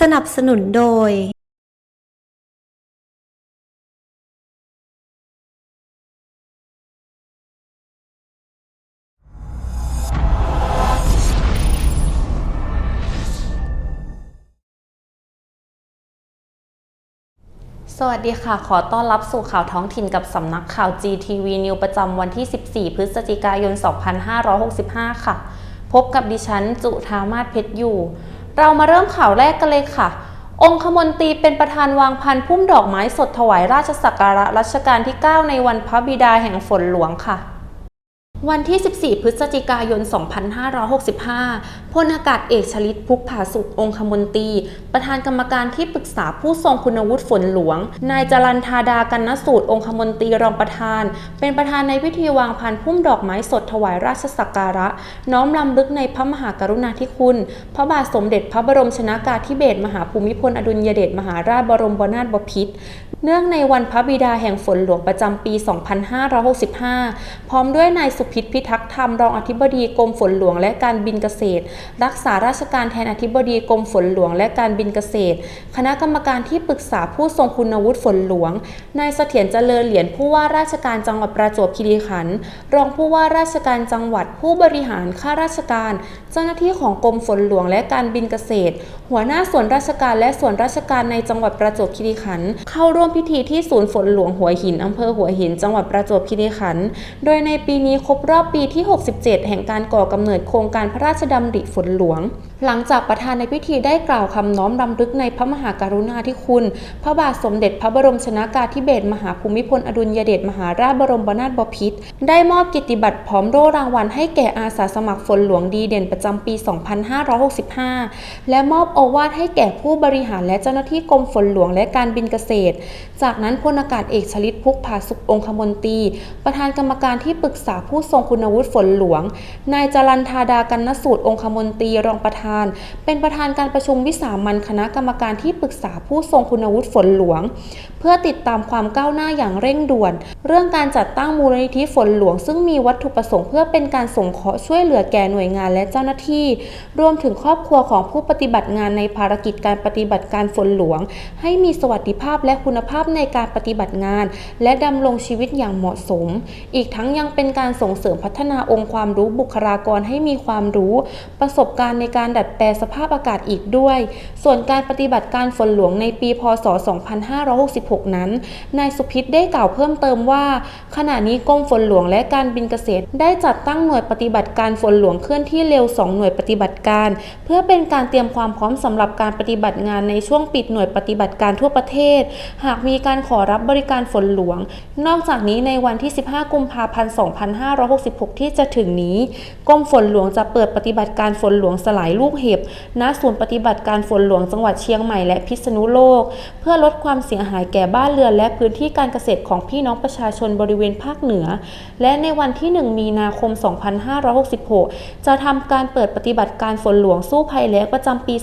สนับสนุนโดยสวัสดีค่ะ ขอต้อนรับสู่ข่าวท้องถิ่นกับสำนักข่าว GTV News ประจำวันที่ 14 พฤศจิกายน 2565 ค่ะ พบกับดิฉัน จุธามาศเพชรอยู่ เรามาเริ่มข่าวแรกกันเลยค่ะ องคมนตรีเป็นประธานวางพันพุ่มดอกไม้สดถวายราชสักการะรัชกาลที่ 9 ในวันพระบิดาแห่งฝนหลวงค่ะ วันที่ 14 พฤศจิกายน 2565 พลอากาศเอกชลิตพุกผาสุของคมนตรี ประธานกรรมการที่ปรึกษาผู้ทรงคุณวุฒิฝนหลวง นายจรันธาดากันนสูตรองคมนตรีรองประธาน เป็นประธานในพิธีวางพันพุ่มดอกไม้สดถวายราชสักการะ น้อมรำลึกในพระมหากรุณาธิคุณ พระบาทสมเด็จพระบรมชนากาธิเบศรมหาภูมิพลอดุลยเดชมหาราชบรมนาถบพิตรเนื่องในวันพระบิดาแห่งฝนหลวงประจำปี 2565 พร้อมด้วยนายสุพิษพิทักษ์ธรรมรองอธิบดีกรมฝนหลวงและการบินเกษตร รักษาราชการแทนอธิบดีกรมฝนหลวงและการบินเกษตร คณะกรรมการที่ปรึกษาผู้ทรงคุณวุฒิฝนหลวงนายเสถียรเจริญเหรียญผู้ว่าราชการจังหวัดประจวบคีรีขันธ์รองผู้ว่าราชการจังหวัดผู้บริหารข้าราชการ เจ้าหน้าที่ของกรมฝนหลวงและการบินเกษตร หัวหน้าส่วนราชการและส่วนราชการในจังหวัดประจวบคีรีขันธ์เข้าร่วมพิธีที่ศูนย์ฝนหลวงหัวหินอำเภอหัวหิน จังหวัดประจวบคีรีขันธ์โดยในปีนี้ครบรอบปีที่ 67 แห่งการก่อกำเนิดโครงการพระราชดำริฝนหลวง หลังจากประธานในพิธีได้กล่าวคำน้อมรำลึกในพระมหากรุณาธิคุณ พระบาทสมเด็จพระบรมชนากาธิเบศรมหาภูมิพลอดุลยเดชมหาราชบรมนาถบพิตรได้มอบกิตติบัตรพร้อมโล่รางวัลให้แก่อาสาสมัครฝนหลวงดีเด่นประจำปี 2565 และมอบโอวาทให้แก่ผู้บริหารและเจ้าหน้าที่กรมฝนหลวงและการบินเกษตร จากนั้นพลอากาศเอกชลิตพุกผาสุของคมนตรีประธานกรรมการที่ปรึกษาผู้ทรงคุณวุฒิฝนหลวง นายจรันธาดากันนสูตรองคมนตรีรองประธาน เป็นประธานการประชุมวิสามันคณะกรรมการที่ปรึกษาผู้ทรงคุณวุฒิฝนหลวง เพื่อติดตามความก้าวหน้าอย่างเร่งด่วน เรื่องการจัดตั้งมูลนิธิฝนหลวง ซึ่งมีวัตถุประสงค์เพื่อเป็นการส่งเคราะห์ช่วยเหลือแก่หน่วยงานและเจ้าหน้าที่ รวมถึงครอบครัวของผู้ปฏิบัติงานในภารกิจการปฏิบัติการฝนหลวง ให้มีสวัสดิภาพและคุณภาพในการปฏิบัติงาน และดำรงชีวิตอย่างเหมาะสม อีกทั้งยังเป็นการส่งเสริมพัฒนาองค์ความรู้บุคลากรให้มีความรู้ ประสบการณ์ในการดัดแปลสภาพอากาศอีกด้วย ส่วนการปฏิบัติการฝนหลวงในปี พศ 2566 นั้น นายสุพิษได้กล่าวเพิ่มเติมว่าขณะนี้กรมฝนหลวงและการบินเกษตร ได้จัดตั้งหน่วยปฏิบัติการฝนหลวงเคลื่อนที่เร็ว 2 หน่วยปฏิบัติการ เพื่อเป็นการเตรียมความพร้อมสำหรับการปฏิบัติงานในช่วงปิดหน่วยปฏิบัติการทั่วประเทศ หากมีการขอรับบริการฝนหลวง นอกจากนี้ในวันที่ 15 กุมภาพันธ์ 2566 ที่จะถึงนี้กรมฝนหลวงจะเปิดปฏิบัติการฝนหลวงสลายลูกเห็บณศูนย์ปฏิบัติการฝนหลวงจังหวัดเชียงใหม่และพิษณุโลก เพื่อลดความเสียหายแก่บ้านเรือนและพื้นที่การเกษตรของพี่น้องประชาชาชนบริเวณภาคเหนือ และในวันที่ 1 มีนาคม 2566 จะทำการเปิดปฏิบัติการฝนหลวงสู้ภัยแล้งประจำปี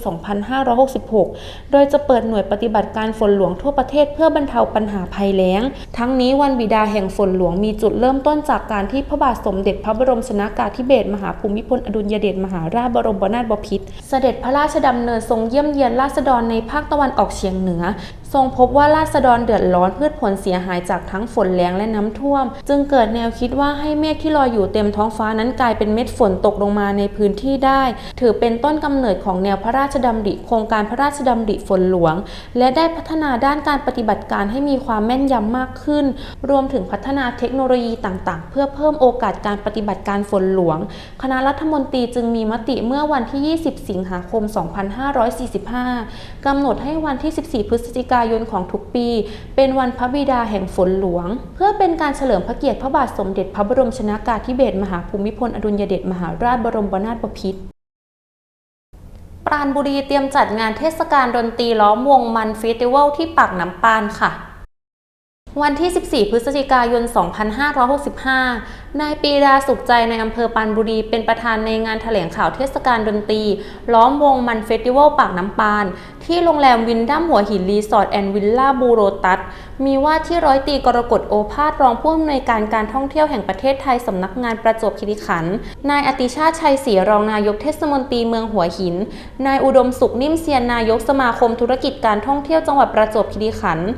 2566 โดยจะเปิดหน่วยปฏิบัติการฝนหลวงทั่วประเทศเพื่อบรรเทาปัญหาภัยแล้ง ทั้งนี้วันบิดาแห่งฝนหลวงมีจุดเริ่มต้นจากการที่พระบาทสมเด็จพระบรมชนากาธิเบศรมหาภูมิพลอดุลยเดชมหาราชบรมนาถบพิตรเสด็จพระราชดำเนินทรงเยี่ยมเยียนราษฎรในภาคตะวันออกเฉียงเหนือ ทรงพบว่าราษฎรเดือดร้อนพืชผลเสียหายจากทั้งฝนแรงและน้ำท่วม จึงเกิดแนวคิดว่าให้เมฆที่ลอยอยู่เต็มท้องฟ้านั้นกลายเป็นเม็ดฝนตกลงมาในพื้นที่ได้ ถือเป็นต้นกำเนิดของแนวพระราชดำริโครงการพระราชดำริฝนหลวง และได้พัฒนาด้านการปฏิบัติการให้มีความแม่นยำมากขึ้น รวมถึงพัฒนาเทคโนโลยีต่างๆ เพื่อเพิ่มโอกาสการปฏิบัติการฝนหลวง คณะรัฐมนตรีจึงมีมติเมื่อวันที่ 20 สิงหาคม 2545 กำหนดให้วันที่ 14 พฤศจิกายยนของทุกปี เป็นวันพระบิดาแห่งฝนหลวง เพื่อเป็นการเฉลิมพระเกียรติพระบาทสมเด็จพระบรมชนากาธิเบศรมหาภูมิพลอดุลยเดชมหาราชบรมนาถบพิตรปราณบุรีเตรียมจัดงานเทศกาลดนตรีล้อมวงมันเฟสติวัลที่ปากน้ำปานค่ะ วันที่ 14 พฤศจิกายน 2565 นายปีดาสุขใจในอำเภอปานบุรีเป็นประธานในงานแถลงข่าวเทศกาลดนตรี ล้อมวงมันเฟสติวัลปากน้ำปาน ที่โรงแรมวินดัมหัวหินรีสอร์ทแอนด์วิลล่าบูโรตัส มีว่าที่ร้อยตีกรกฎโอภาสรองผู้อำนวยการการท่องเที่ยวแห่งประเทศไทยสำนักงานประจวบคีรีขันธ์นายอติชาติชัยศรีรองนายกเทศมนตรีเมืองหัวหิน นายอุดมสุขนิ่มเซียนนายกสมาคมธุรกิจการท่องเที่ยวจังหวัดประจวบคีรีขันธ์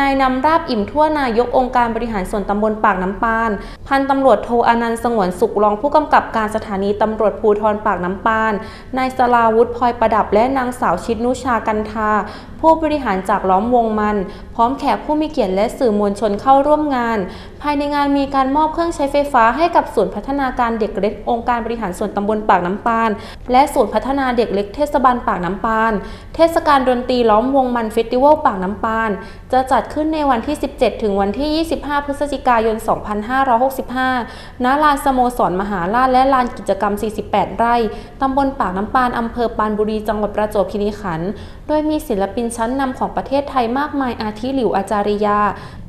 นายนำราบอิ่มทั่วนายกองค์การบริหารส่วนตำบลปากน้ำปาน พันตำรวจโทอนันต์สงวนสุขรองผู้กำกับการสถานีตำรวจภูธรปากน้ำปาน นายสลาวุฒิพลอยประดับและนางสาวชิดนุชากันทา ผู้บริหารจากล้อมวงมัน พร้อมแขกผู้มีเกียรติและสื่อมวลชนเข้าร่วมงานายในงานมีการมอบเครื่องใช้ไฟฟ้าให้กับศูนย์พัฒนาการเด็กเล็กองค์การบริหารส่วนตำบลปากน้ำปาน และศูนย์พัฒนาเด็กเล็กเทศบาลปากน้ำปาน เทศกาลดนตรีล้อมวงมันเฟสติวัลปากน้ำปาน จะจัดขึ้นในวันที่ 17 ถึงวันที่ 25 พฤศจิกายน 2565 ณ ลานสโมสรมหาราชและลานกิจกรรม 48 ไร่ตำบลปากน้ำปานอำเภอปานบุรี จังหวัดประจวบคีรีขันธ์ โดยมีศิลปินชั้นนำของประเทศไทยมากมายอาทิหลิวอาจาริยา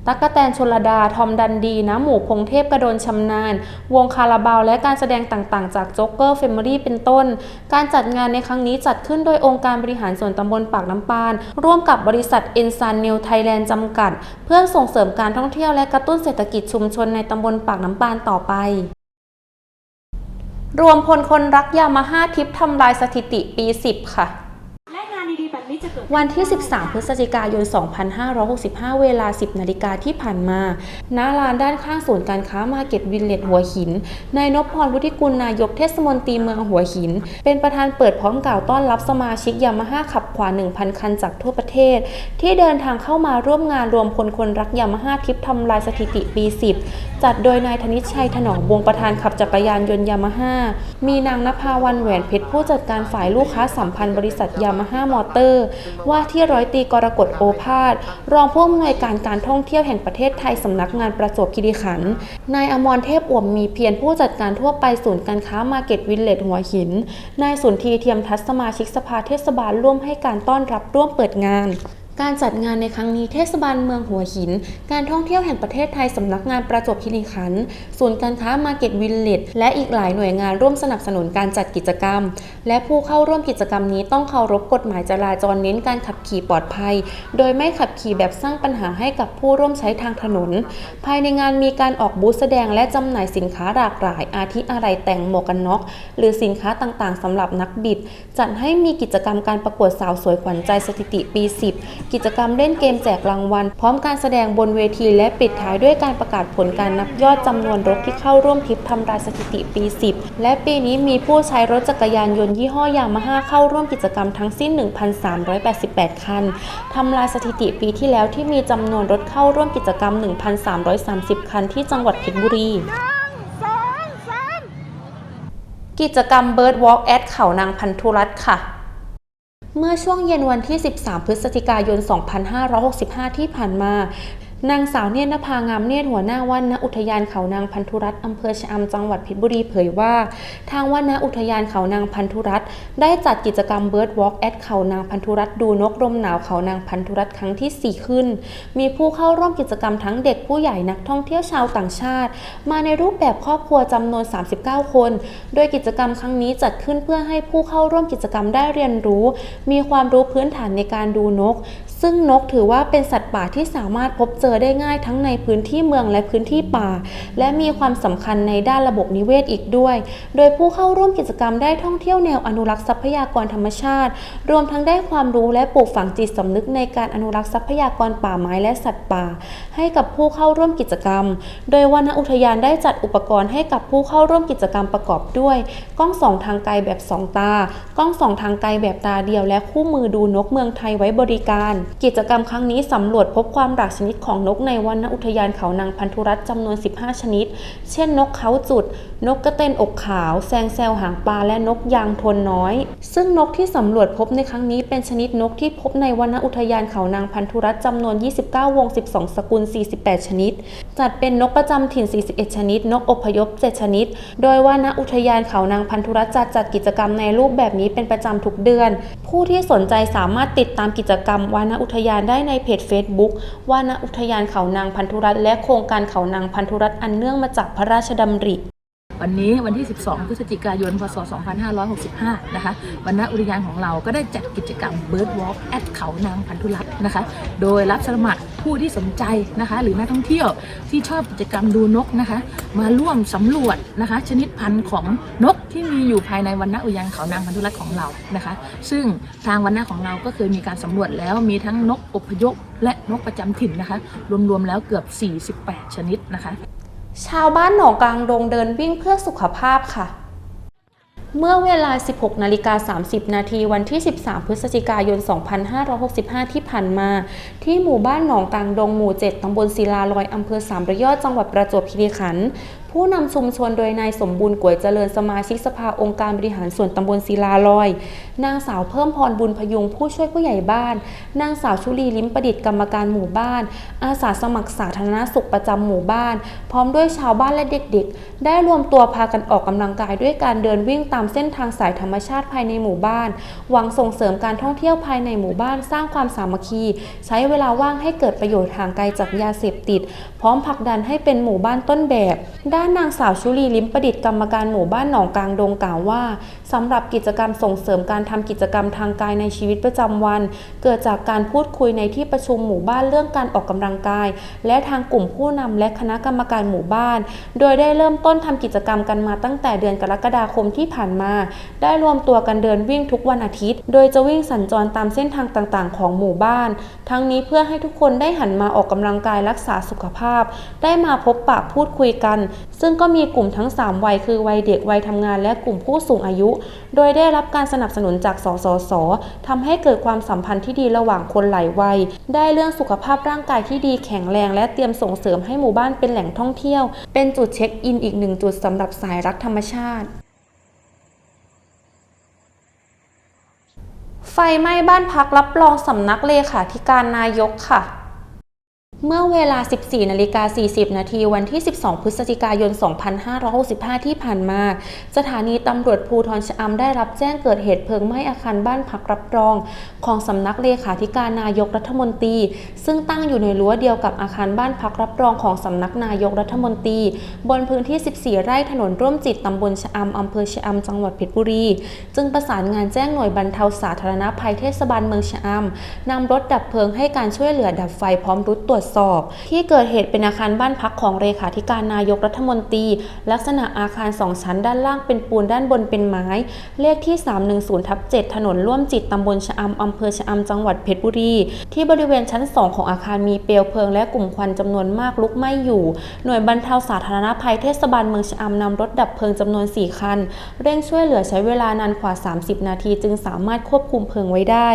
ตั๊กกะแตนชลดา ทอมดันดีน้ำหมูพงเทพกระโดนชำนาญ วงคาราบาว และการแสดงต่างๆ จากโจ๊กเกอร์เฟมิลี่เป็นต้น การจัดงานในครั้งนี้จัดขึ้นโดยองค์การบริหารส่วนตำบลปากน้ำปาน ร่วมกับบริษัทเอ็นซานนิวไทยแลนด์จำกัด เพื่อส่งเสริมการท่องเที่ยวและกระตุ้นเศรษฐกิจชุมชนในตำบลปากน้ำปานต่อไปรวมพลคนรักยามาฮ่าทิปทำลายสถิติปี 10 ค่ะ และงานดีๆแบบนี้จะเกิดวันที่ 13 พฤศจิกายน 2565 เวลา 10 นาฬิกาที่ผ่านมา ณ ลานด้านข้างศูนย์การค้ามาเก็ตวิลเลจหัวหิน นายนพพรวุฒิกุลนายกเทศมนตรีเมืองหัวหิน เป็นประธานเปิดพร้อมกล่าวต้อนรับสมาชิกยามาฮ่าขับขวา 1,000 คันจากทั่วประเทศ ที่เดินทางเข้ามาร่วมงานรวมพลคนรักยามาฮ่าทิปทำลายสถิติปี 10 จัดโดยนายธนิชชัยถนอมวงประธานขับจักรยานยนต์ยามาฮ่ามีนางนภาวันแหวนเพชรผู้จัดการฝ่ายลูกค้าสัมพันธ์บริษัทยามาฮ่ามอเตอร์ว่าที่ร้อยตีกรกฎโอภาสรองผู้อำนวยการการท่องเที่ยวแห่งประเทศไทยสำนักงานประจวบคีรีขันธ์นายอมรเทพอ่วมมีเพียรผู้จัดการทั่วไปศูนย์การค้ามาร์เก็ตวิลเลจหัวหิน นายสุนทีเทียมทัศสมาชิกสภาเทศบาลร่วมให้การต้อนรับร่วมเปิดงาน การจัดงานในครั้งนี้เทศบาลเมืองหัวหิน การท่องเที่ยวแห่งประเทศไทยสำนักงานประจวบคีรีขันธ์ศูนย์การค้ามาร์เก็ตวิลเลจและอีกหลายหน่วยงานร่วมสนับสนุนการจัดกิจกรรม และผู้เข้าร่วมกิจกรรมนี้ต้องเคารพกฎหมายจราจรเน้นการขับขี่ปลอดภัย โดยไม่ขับขี่แบบสร้างปัญหาให้กับผู้ร่วมใช้ทางถนน ภายในงานมีการออกบูธแสดงและจำหน่ายสินค้าหลากหลาย อาทิอะไรแต่งหมวกกันน็อก หรือสินค้าต่างๆสำหรับนักบิด จัดให้มีกิจกรรมการประกวดสาวสวยขวัญใจสถิติปี 10กิจกรรมเล่นเกมแจกรางวัล พร้อมการแสดงบนเวทีและปิดท้ายด้วยการประกาศผลการนับยอดจำนวนรถที่เข้าร่วมทริปทำลายสถิติปี 10 และปีนี้มีผู้ใช้รถจักรยานยนต์ยี่ห้อยามาฮ่าเข้าร่วมกิจกรรมทั้งสิ้น 1,388 คันทำลายสถิติปีที่แล้วที่มีจำนวนรถเข้าร่วมกิจกรรม 1,330 คันที่จังหวัดเพชรบุรีกิจกรรม Bird Walk at เขานางพันธุรัตน์ค่ะ เมื่อช่วงเย็นวันที่ 13 พฤศจิกายน 2565 ที่ผ่านมา นางสาวเนตรนภางามเนตรหัวหน้าว่านณอุทยานเขานางพันธุรัตน์อำเภอชะอำจังหวัดเพชรบุรีเผยว่า ทางว่านณอุทยานเขานางพันธุรัตน์ได้จัดกิจกรรม Bird Walk at เขานางพันธุรัตน์ดูนกลมหนาวเขานางพันธุรัตน์ครั้งที่ 4 ขึ้น มีผู้เข้าร่วมกิจกรรมทั้งเด็กผู้ใหญ่นักท่องเที่ยวชาวต่างชาติ มาในรูปแบบครอบครัวจำนวน 39 คน โดยกิจกรรมครั้งนี้จัดขึ้นเพื่อให้ผู้เข้าร่วมกิจกรรมได้เรียนรู้ มีความรู้พื้นฐานในการดูนก ซึ่งนกถือว่าเป็นสัตว์ป่าที่สามารถพบเจอได้ง่ายทั้งในพื้นที่เมืองและพื้นที่ป่า และมีความสำคัญในด้านระบบนิเวศอีกด้วย โดยผู้เข้าร่วมกิจกรรมได้ท่องเที่ยวแนวอนุรักษ์ทรัพยากรธรรมชาติ รวมทั้งได้ความรู้และปลูกฝังจิตสำนึกในการอนุรักษ์ทรัพยากรป่าไม้และสัตว์ป่า ให้กับผู้เข้าร่วมกิจกรรม โดยวนอุทยานได้จัดอุปกรณ์ให้กับผู้เข้าร่วมกิจกรรมประกอบด้วย กล้องส่องทางไกลแบบสองตา กล้องส่องทางไกลแบบตาเดียวและคู่มือดูนกเมืองไทยไว้บริการกิจกรรมครั้งนี้สำรวจพบความหลากชนิดของนกในวันอุทยานเขานางพันธุรัตน์จำนวน 15 ชนิด เช่น นกเขาจุด นกกระเตนอกขาว แซงแซวหางปลา และนกยางทนน้อย ซึ่งนกที่สำรวจพบในครั้งนี้เป็นชนิดนกที่พบในวันอุทยานเขานางพันธุรัตน์จำนวน 29 วง 12 สกุล 48 ชนิด จัดเป็นนกประจำถิ่น 41 ชนิด นกอพยพ 7 ชนิด โดยว่าณอุทยานเขานางพันธุรัตน์จัดจัดกิจกรรมในรูปแบบนี้เป็นประจำทุกเดือน ผู้ที่สนใจสามารถติดตามกิจกรรมวานอุทยานได้ในเพจ Facebook ว่าณอุทยานเขานางพันธุรัตน์และโครงการเขานางพันธุรัตน์อันเนื่องมาจากพระราชดำริ วันนี้วันที่ 12 พฤศจิกายน พศ 2565 นะคะวันณอุทยานของเราก็ได้จัดกิจกรรม Bird Walk แอดเขานางพันธุรัตน์นะคะ โดยรับสมัครผู้ที่สนใจนะคะ หรือนักท่องเที่ยวที่ชอบกิจกรรมดูนกนะคะ มาร่วมสำรวจนะคะ ชนิดพันธุ์ของนกที่มีอยู่ภายในวันณอุทยานเขานางพันธุรัตน์ของเรานะคะ ซึ่งทางวันณของเราก็เคยมีการสำรวจแล้วมีทั้งนกอพยพและนกประจำถิ่นนะคะ รวมๆแล้วเกือบ 48 ชนิดนะคะ ชาวบ้านหนองกลางดงเดินวิ่งเพื่อสุขภาพค่ะ เมื่อเวลา 16 นาฬิกา 30 นาทีวันที่ 13 พฤศจิกายน 2565 ที่ผ่านมา ที่หมู่บ้านหนองกลางดงหมู่ 7 ตำบลศิลาลอย อำเภอสามระยอดจังหวัดประจวบคีรีขันธ์ผู้นำชุมชนโดยนายสมบูรณ์ก๋วยเจริญสมาชิกสภาองค์การบริหารส่วนตำบลศิลาลอย นางสาวเพิ่มพรบุญพยุงผู้ช่วยผู้ใหญ่บ้าน นางสาวชุลีลิ้มประดิษฐ์กรรมการหมู่บ้าน อาสาสมัครสาธารณสุขประจำหมู่บ้าน พร้อมด้วยชาวบ้านและเด็กๆ ได้รวมตัวพากันออกกำลังกายด้วยการเดินวิ่งตามเส้นทางสายธรรมชาติภายในหมู่บ้าน หวังส่งเสริมการท่องเที่ยวภายในหมู่บ้าน สร้างความสามัคคี ใช้เวลาว่างให้เกิดประโยชน์ห่างไกลจากยาเสพติด พร้อมผลักดันให้เป็นหมู่บ้านต้นแบบด้านนางสาวชุลีลิมประดิษฐ์กรรมการหมู่บ้านหนองกลางดงกล่าวว่าสำหรับกิจกรรมส่งเสริมการทำกิจกรรมทางกายในชีวิตประจำวัน เกิดจากการพูดคุยในที่ประชุมหมู่บ้านเรื่องการออกกำลังกาย และทางกลุ่มผู้นำและคณะกรรมการหมู่บ้าน โดยได้เริ่มต้นทำกิจกรรมกันมาตั้งแต่เดือนกรกฎาคมที่ผ่านมา ได้รวมตัวกันเดินวิ่งทุกวันอาทิตย์ โดยจะวิ่งสัญจรตามเส้นทางต่างๆ ของหมู่บ้าน ทั้งนี้เพื่อให้ทุกคนได้หันมาออกกำลังกายรักษาสุขภาพ ได้มาพบปะพูดคุยกัน ซึ่งก็มีกลุ่มทั้ง 3 วัยคือวัยเด็กวัยทำงานและกลุ่มผู้สูงอายุ โดยได้รับการสนับสนุนจาก สสสทำให้เกิดความสัมพันธ์ที่ดีระหว่างคนหลายวัย ได้เรื่องสุขภาพร่างกายที่ดีแข็งแรง และเตรียมส่งเสริมให้หมู่บ้านเป็นแหล่งท่องเที่ยว เป็นจุดเช็คอินอีกหนึ่งจุดสำหรับสายรักธรรมชาติไฟไหม้บ้านพักรับรองสำนักเลขาธิการนายกค่ะ เมื่อเวลา 14นาฬิกา40 นาทีวันที่ 12 พฤศจิกายน 2565 ที่ผ่านมา สถานีตำรวจภูธรชะอำได้รับแจ้งเกิดเหตุเพลิงไหม้อาคารบ้านพักรับรอง ของสำนักเลขาธิการนายกรัฐมนตรี ซึ่งตั้งอยู่ในรั้วเดียวกับอาคารบ้านพักรับรองของสำนักนายกรัฐมนตรี บนพื้นที่ 14 ไร่ถนนร่วมจิตตำบลชะอำอำเภอชะอำจังหวัดเพชรบุรี จึงประสานงานแจ้งหน่วยบรรเทาสาธารณภัยเทศบาลเมืองชะอำนำรถดับเพลิงให้การช่วยเหลือดับไฟพร้อมรุดตรวจสอบที่เกิดเหตุเป็นอาคารบ้านพักของเลขาธิการนายกรัฐมนตรี ลักษณะอาคารสองชั้นด้านล่างเป็นปูนด้านบนเป็นไม้ เลขที่ 310ทับ7ถนนร่วมจิตตำบลชะอำอำเภอชะอำจังหวัดเพชรบุรี ที่บริเวณชั้น 2 ของอาคารมีเปลวเพลิงและกลุ่มควันจำนวนมากลุกไหม้อยู่ หน่วยบรรเทาสาธารณภัยเทศบาลเมืองชะอำนำรถดับเพลิงจำนวน 4 คัน เร่งช่วยเหลือใช้เวลานานกว่า 30 นาที จึงสามารถควบคุมเพลิงไว้ได้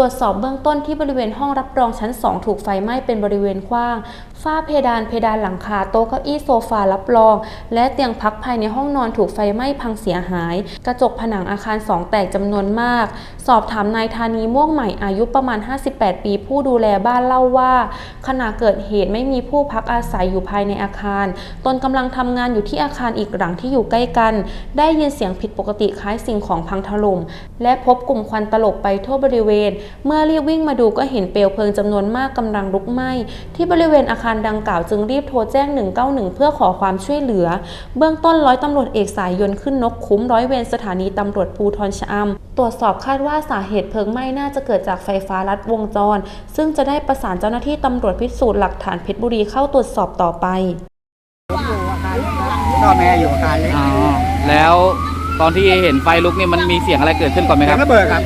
ตรวจสอบเบื้องต้นที่บริเวณห้องรับรองชั้น 2 ถูกไฟไหม้เป็นบริเวณกว้าง ฝ้าเพดานเพดานหลังคาโต๊ะเก้าอี้โซฟารับรอง และเตียงพักภายในห้องนอนถูกไฟไหม้พังเสียหาย กระจกผนังอาคาร2แตกจำนวนมาก สอบถามนายธานีม่วงใหม่อายุประมาณ 58 ปีผู้ดูแลบ้านเล่าว่า ขณะเกิดเหตุไม่มีผู้พักอาศัยอยู่ภายในอาคาร ตนกำลังทำงานอยู่ที่อาคารอีกหลังที่อยู่ใกล้กัน ได้ยินเสียงผิดปกติคล้ายสิ่งของพังถล่มและพบกลุ่มควันตลบไปทั่วบริเวณ เมื่อรีบวิ่งมาดูก็เห็นเปลวเพลิงจำนวนมากกำลังลุกไหม้ที่บริเวณอาคารดังกล่าวจึงรีบโทรแจ้ง 191 เพื่อขอความช่วยเหลือ เบื้องต้นร้อยตำรวจเอกสายยนต์ขึ้นนกคุ้มร้อยเวรสถานีตำรวจภูทรชะอำตรวจสอบคาดว่าสาเหตุเพลิงไหม้น่าจะเกิดจากไฟฟ้าลัดวงจร ซึ่งจะได้ประสานเจ้าหน้าที่ตำรวจพิสูจน์หลักฐานเพชรบุรีเข้าตรวจสอบต่อไปก็แม่อยู่อาคารเล็กอ๋อแล้วตอนที่เห็นไฟลุกนี่มันมีเสียงอะไรเกิดขึ้นก่อนไหมเสีคยรับงระเบิดครับ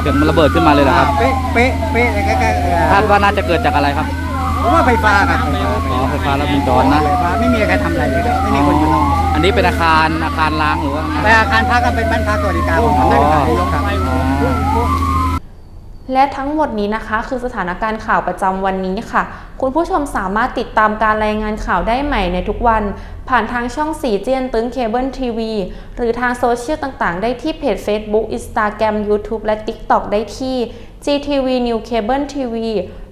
เสียงมันระเบิดขึ้นมาเลยเหรอครับ เป๊ะ เป๊ะ เป๊ะเลยใกล้ๆเอ่อคาดว่าน่าจะเกิดจากอะไรครับ ผมว่าไฟฟ้าครับอ๋อไฟฟ้าลัดวงจรนะไฟฟ้าไม่มีใครทำอะไรเลยครับไม่มีคนอยู่อันนี้เป็นอาคารอาคารล้างหรือว่าแต่อาคารพักก็เป็นบ้านพักสวัสดิการของอ๋อท่านนายกครับและทั้งหมดนี้นะคะคือสถานการณ์ข่าวประจำวันนี้ค่ะ คุณผู้ชมสามารถติดตามการรายงานข่าวได้ใหม่ในทุกวัน ผ่านทางช่องสีเจียนตึงเคเบิลทีวีหรือทางโซเชียลต่างๆ ได้ที่เพจ Facebook Instagram YouTube และ TikTok ได้ที่ GTV New Cable TV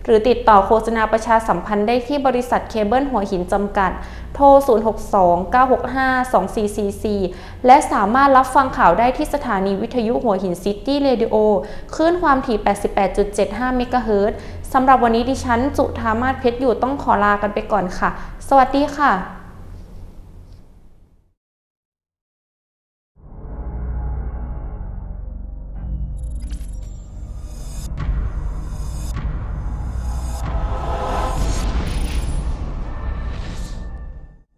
หรือติดต่อโฆษณาประชาสัมพันธ์ได้ที่บริษัทเคเบิลหัวหินจำกัด โทร 062-965-2444 และสามารถรับฟังข่าวได้ที่สถานีวิทยุหัวหินซิตี้เรดิโอคลื่นความถี่ 88.75 เมกะเฮิรตซ์สำหรับวันนี้ดิฉัน จุธามาศเพชรอยู่ต้องขอลากันไปก่อนค่ะ สวัสดีค่ะ